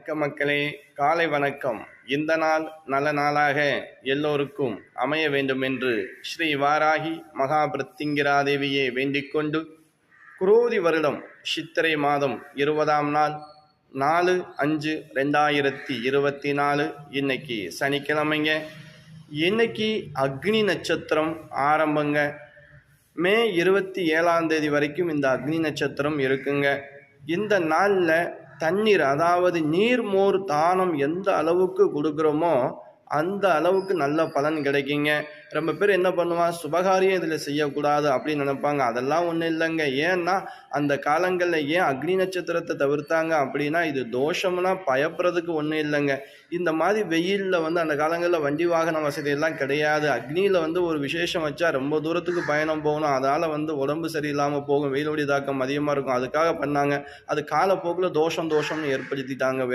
வணக்க மக்களே காலை வணக்கம். இந்த நாள் நல்ல நாளாக எல்லோருக்கும் அமைய வேண்டும் என்று ஸ்ரீ வாராகி மகாபிருத்திங்கிரா தேவியை வேண்டிக் கொண்டு குரோதி வருடம் சித்திரை மாதம் இருபதாம் நாள் நாலு அஞ்சு ரெண்டாயிரத்தி இருபத்தி நாலு இன்னைக்கு சனிக்கிழமைங்க. இன்னைக்கு அக்னி நட்சத்திரம் ஆரம்பங்க. மே இருபத்தி ஏழாம் தேதி வரைக்கும் இந்த அக்னி நட்சத்திரம் இருக்குங்க. இந்த நாளில் தண்ணீர் அதாவது நீர் மோர் தானம் எந்த அளவுக்கு கொடுக்குறோமோ அந்த அளவுக்கு நல்ல பலன் கிடைக்குங்க. ரொம்ப பேர் என்ன பண்ணுவான் சுபகாரியம் இதில் செய்யக்கூடாது அப்படின்னு நினைப்பாங்க. அதெல்லாம் ஒன்றும் இல்லைங்க. ஏன்னா அந்த காலங்களில் ஏன் அக்னி நட்சத்திரத்தை தவிர்த்தாங்க அப்படின்னா இது தோஷம்னா பயப்படுறதுக்கு ஒன்றும் இல்லைங்க. இந்த மாதிரி வெயிலில் வந்து அந்த காலங்களில் வண்டி வாகன வசதியெல்லாம் கிடையாது. அக்னியில் வந்து ஒரு விசேஷம் வச்சா ரொம்ப தூரத்துக்கு பயணம் போகணும். அதால் வந்து உடம்பு சரியில்லாமல் போகும். வெயிலோடி தாக்கம் அதிகமாக இருக்கும். அதுக்காக பண்ணாங்க. அது காலப்போக்கில் தோஷம் தோஷம்னு ஏற்படுத்திட்டாங்க